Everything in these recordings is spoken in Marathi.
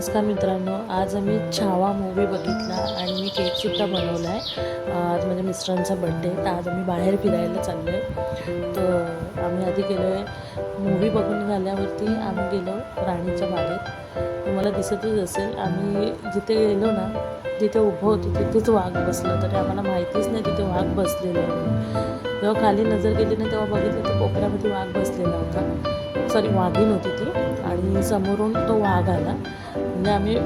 नमस्कार मित्रांनो आज आम्ही छावा मूवी बघितला आणि मी केकसुद्धा बनवला आहे आज माझ्या मिस्टरांचा बड्डे तर आज आम्ही बाहेर फिरायला चाललो आहे तर आम्ही आधी गेलो आहे मूवी बघून झाल्यावरती आम्ही गेलो राणीच्या बागेत. तुम्हाला दिसतच असेल आम्ही जिथे गेलो ना जिथे उभं होतो तिथेच वाघ बसलं. तरी आम्हाला माहितीच नाही तिथे वाघ बसलेला आहे. जेव्हा खाली नजर गेली ना तेव्हा बघितलं तर कोपऱ्यामध्ये वाघ बसलेला होता. सॉरी वाघीण होती ती. आणि समोरून तो वाघ आला. म्हणजे आम्ही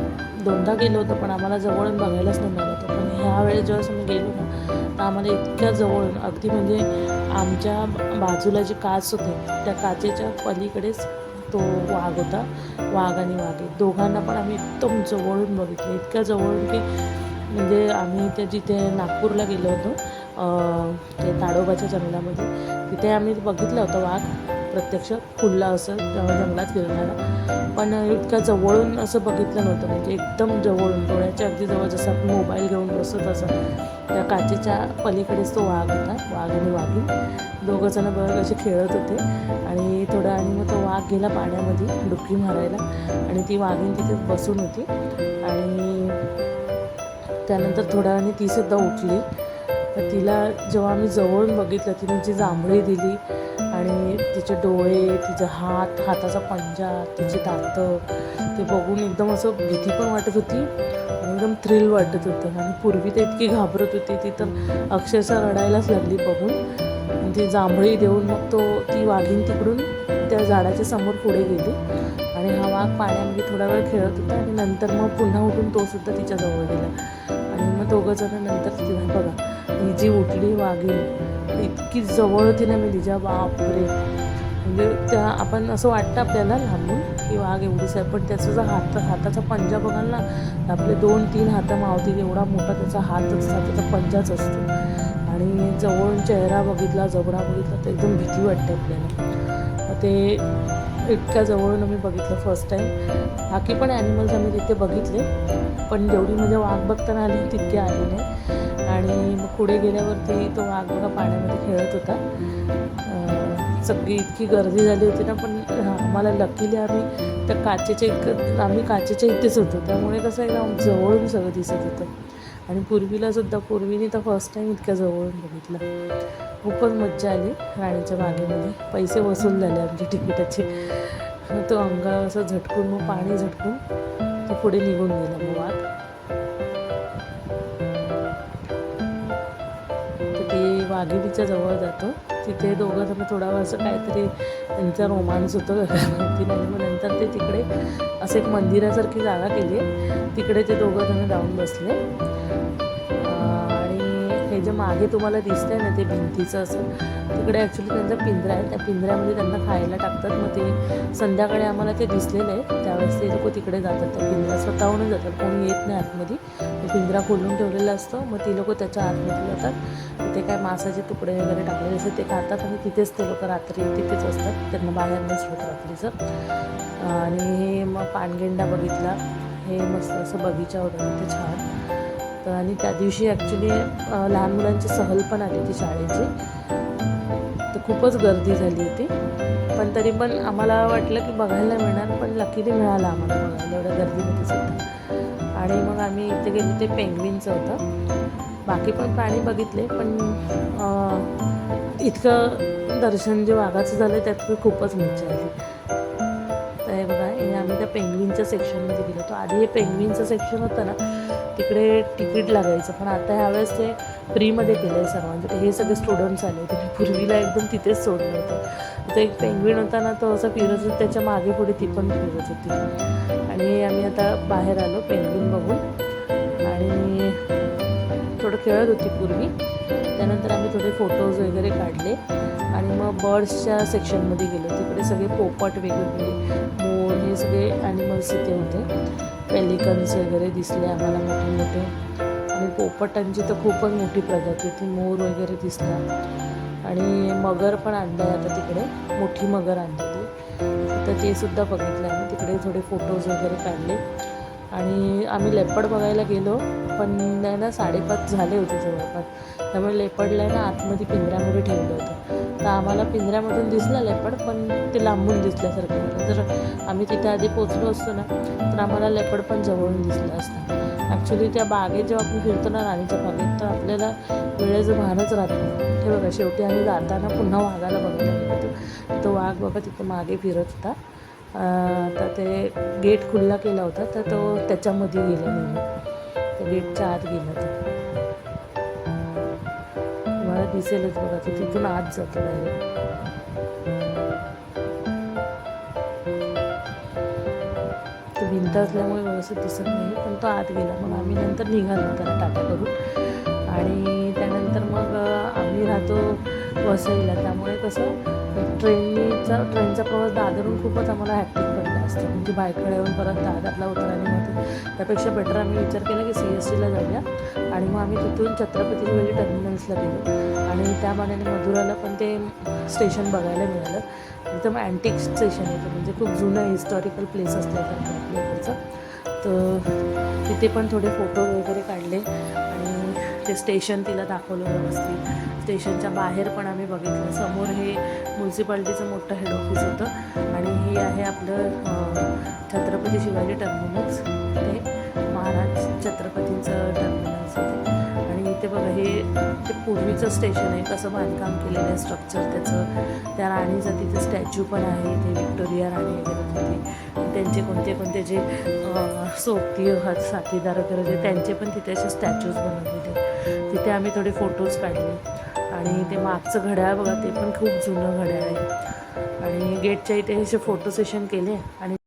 दोनदा गेलो होतो पण आम्हाला जवळून बघायलाच नाही मिळत होतं. पण ह्या वेळेस जेव्हा आम्ही गेलो ना तर आम्हाला इतक्या जवळून अगदी म्हणजे आमच्या बाजूला जी काच होती त्या काचेच्या पलीकडेच तो वाघ होता वाघ आणि वाघे. दोघांना पण आम्ही एकदम जवळून बघितलं. इतक्या जवळून की म्हणजे आम्ही त्या जिथे नागपूरला गेलो होतो ते ताडोबाच्या जंगलामध्ये तिथे आम्ही बघितलं होतं वाघ. प्रत्यक्ष खुल्ला असं जंगलात फिरणारा. पण इतक्या जवळून असं बघितलं नव्हतं. म्हणजे एकदम जवळून डोळ्याच्या अगदी जवळ जसं आपण मोबाईल घेऊन बसत असं. त्या काचेच्या पलीकडेच तो वाघ होता. वाघ आणि वाघी. दोघंजणं बघ असे खेळत होते. आणि थोडं आणि मग तो वाघ गेला पाण्यामध्ये डुबकी मारायला. आणि ती वाघीण तिथे बसून होती. आणि त्यानंतर थोड्या वेळाने तीसुद्धा उठली. तिला जेव्हा आम्ही जवळून बघितलं तिने जी जांभळी दिली आणि तिचे डोळे तिचा हात हाताचा पंजा तिचे दातं ते बघून एकदम असं भीती पण वाटत होती एकदम थ्रिल वाटत होतं. आणि पूर्वी तर इतकी घाबरत होती ती तर अक्षरशः रडायलाच लागली बघून. आणि ती जांभळी देऊन मग तो ती वाघीन तिकडून त्या झाडाच्या समोर पुढे गेली. आणि हा वाघ पाण्यामध्ये थोडा वेळ खेळत होता आणि नंतर मग पुन्हा उठून तो सुद्धा तिच्याजवळ गेला. आणि मग दोघं जण नंतर तिला बघा ही जी उठली वाघीन इतकी जवळ होती ना मी तिच्या बापरे. म्हणजे त्या आपण असं वाटतं आपल्याला लांबून की वाघ एवढीच आहे पण त्याचा जो हात हाताचा पंजा बघाल ना आपले दोन तीन हातं मावतील एवढा मोठा त्याचा हात असतो त्याचा पंजाच असतो. आणि जवळून चेहरा बघितला जबडा बघितला तर एकदम भीती वाटते आपल्याला. ते इतक्या जवळून आम्ही बघितलं फर्स्ट टाईम बाकी पण ॲनिमल्स आम्ही तिथे बघितले. पण जेवढी म्हणजे वाघ बघताना आली तितके आले नाही. आणि मग पुढे गेल्यावरती तो वाघ बघा पाण्यामध्ये खेळत होता. सगळी इतकी गर्दी झाली होती ना पण आम्हाला लकीली आम्ही त्या काचेच्या इतकं आम्ही काचेच्या इथेच होतो. त्यामुळे कसं एकदम जवळून सगळं दिसत होतं. आणि पूर्वीला सुद्धा पूर्वीने तर फर्स्ट टाईम इतक्या जवळून बघितलं. खूपच मज्जा आली राणीच्या बागेमध्ये. पैसे वसूल झाले आमच्या तिकिटाचे. तो अंग असं झटकून मग पाणी झटकून तो पुढे निघून गेला मग वाट. तर ते वाघिणीच्या जवळ जातो. तिथे दोघं जण थोडा असं काहीतरी त्यांचा रोमांस होतो नाही मग नंतर ते तिकडे असं एक मंदिरासारखी जागा केली. तिकडे ते दोघं जण जाऊन बसले. मागे तुम्हाला दिसतंय ना ते भिंतीचं असं. तिकडे ॲक्च्युली त्यांचा पिंजरा आहे. त्या पिंजऱ्यामध्ये त्यांना खायला टाकतात. मग ते संध्याकाळी आम्हाला ते दिसलेलं आहे. त्यावेळेस ते लोक तिकडे जातात. त्या पिंजरा स्वतःहूनच जातात. कोणी येत नाही आतमध्ये. ते पिंजरा खोलून ठेवलेला असतो. मग ती लोक त्याच्या आतमध्ये जातात. ते काय मासाचे तुकडे वगैरे टाकलेले असतात ते खातात आणि तिथेच ते लोक रात्री तिथेच असतात. त्यांना बाहेर नसतात रात्रीचं. आणि हे मग पानगेंडा बघितला. हे मस्त असं बगीचा होता. तिथे छान. तर आणि त्या दिवशी ॲक्च्युली लहान मुलांची सहल पण आली होती शाळेची. तर खूपच गर्दी झाली होती. पण तरी पण आम्हाला वाटलं की बघायला मिळणार पण लकीली मिळालं आम्हाला बघायला. एवढ्या गर्दीमध्ये सुद्धा. आणि मग आम्ही इथे गेलो ते पेंगवीनचं होतं. बाकी पण प्राणी बघितले पण इतकं दर्शन जे वाघाचं झालं त्यात खूपच मजा आली. तर हे बघा हे आम्ही त्या पेंगवीनच्या सेक्शनमध्ये गेलो होतो. आधी हे पेंगवीनचं सेक्शन होतं ना तिकडे तिकीट लागायचं. पण आता ह्यावेळेस ते फ्रीमध्ये केलं आहे सर्वांचं हे सगळे स्टुडंट्स आले. होते पूर्वीला एकदम तिथेच सोडलं होतं. तर एक पेंग्विन होता ना तो असं फिरत होता. त्याच्यामागे पुढे ती पण फिरत होती. आणि आम्ही आता बाहेर आलो पेंग्विन बघून. आणि थोडं खेळत होती पूर्वी. त्यानंतर आम्ही थोडे फोटोज वगैरे काढले. आणि मग बर्ड्सच्या सेक्शनमध्ये गेलो. तिकडे सगळे पोपट वेगवेगळे मोर हे सगळे ॲनिमल्स इथे होते. पेलिकन्स वगैरे दिसले आम्हाला मोठे मोठे. आणि पोपटांची तर खूपच मोठी प्रजाती ती मोर वगैरे दिसला. आणि मगर पण आणलं आहे आता तिकडे मोठी मगर आणली ती. तर ते सुद्धा बघितलं आम्ही. तिकडे थोडे फोटोज वगैरे काढले. आणि आम्ही लेपड बघायला गेलो पण नाही ना साडेपाच झाले होते जवळपास. त्यामुळे लेपडला ना आतमध्ये पिंजऱ्यामध्ये ठेवलं होतं. तर आम्हाला पिंजऱ्यामधून दिसलं लेपड पण ते लांबून दिसल्यासारखं होतं. जर आम्ही तिथे आधी पोचलो असतो ना तर आम्हाला लेपड पण जवळून दिसलं असतं. ॲक्च्युली त्या बागेत जेव्हा आपण फिरतो ना राणीच्या बागेत तर आपल्याला वेळेचं भानच राहत नाही. हे बघा शेवटी आम्ही जाताना पुन्हा वाघाला बघायला गेलो होतो तो वाघ बघा तिथे मागे फिरत होता. तर ते गेट खुल्ला केला होता तर तो त्याच्यामध्ये गेला नाही त्या गेटच्या आत गेला तो. मला दिसेलच बघा तो तिथून आत जातो डायरेक्ट तो भिंत असल्यामुळे व्यवस्थित दिसत नाही पण तो आत गेला. मग आम्ही नंतर निघालो त्याला टाटा करून. आणि त्यानंतर मग आम्ही राहतो वसईला त्यामुळे कसं ट्रेनचा ट्रेनचा प्रवास दादरून खूपच आम्हाला हॅक्टिक पडला असतं. म्हणजे बायकडे येऊन परत दादरला उतरायला होते. त्यापेक्षा बेटर आम्ही विचार केला की सी एस टीला जाऊया. आणि मग आम्ही तिथून छत्रपती शिवाजी टर्मिनल्सला गेलो. आणि त्या मानाने मधुराला पण ते स्टेशन बघायला मिळालं. एकदम अँटिक स्टेशन होतं म्हणजे खूप जुनं हिस्टॉरिकल प्लेस असल्यासारखं आपल्या इकडचं तर तिथे पण थोडे फोटो वगैरे काढले. आणि ते स्टेशन तिला दाखवलं व्यवस्थित. स्टेशनच्या बाहेर पण आम्ही बघितलं. समोर हे म्युन्सिपाल्टीचं मोठं हेड ऑफिस होतं. आणि हे आहे आपलं छत्रपती शिवाजी टर्मिनल्स ते महाराज छत्रपतींचं टर्मिनल्स होते. आणि इथे बघा हे ते पूर्वीचं स्टेशन आहे. कसं बांधकाम केलेलं आहे स्ट्रक्चर त्याचं. त्या राणीचं तिथे स्टॅच्यू पण आहे. ते विक्टोरिया राणी वगैरे होती. त्यांचे कोणते कोणते जे सोबती हात साथीदार वगैरे होते त्यांचे पण तिथे असे स्टॅच्यूज बनवलेले तिथे आम्ही थोडे फोटोज काढले. आणि ते मागचं घड्याळ बघा ते पण खूप जुनं घड्याळ आहे. आणि गेटच्या इथे असे फोटो सेशन केले आणि